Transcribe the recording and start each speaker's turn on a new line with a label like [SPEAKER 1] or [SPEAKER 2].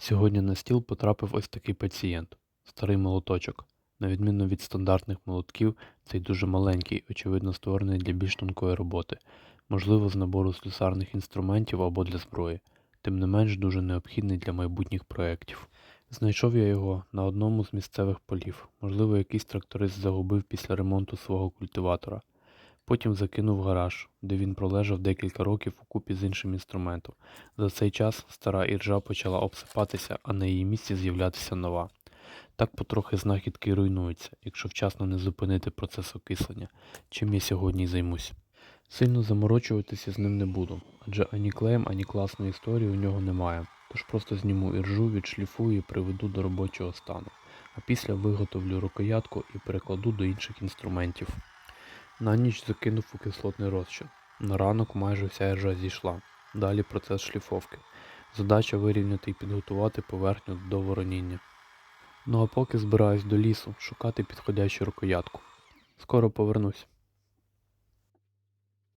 [SPEAKER 1] Сьогодні на стіл потрапив ось такий пацієнт старий молоточок. На відміну від стандартних молотків, цей дуже маленький, очевидно створений для більш тонкої роботи, можливо з набору слюсарних інструментів або для зброї, тим не менш дуже необхідний для майбутніх проєктів. Знайшов я його на одному з місцевих полів, можливо якийсь тракторист загубив після ремонту свого культиватора. Потім закинув гараж, де він пролежав декілька років укупі з іншим інструментом. За цей час стара іржа почала обсипатися, а на її місці з'являтися нова. Так потрохи знахідки руйнуються, якщо вчасно не зупинити процес окислення, чим я сьогодні займусь. Сильно заморочуватися з ним не буду, адже ані клеєм, ані класної історії у нього немає, тож просто зніму іржу, відшліфую і приведу до робочого стану, а після виготовлю рукоятку і перекладу до інших інструментів. На ніч закинув у кислотний розчин. На ранок майже вся іржа зійшла. Далі процес шліфовки. Задача вирівняти і підготувати поверхню до вороніння. Ну а поки збираюсь до лісу шукати підходящу рукоятку. Скоро повернусь.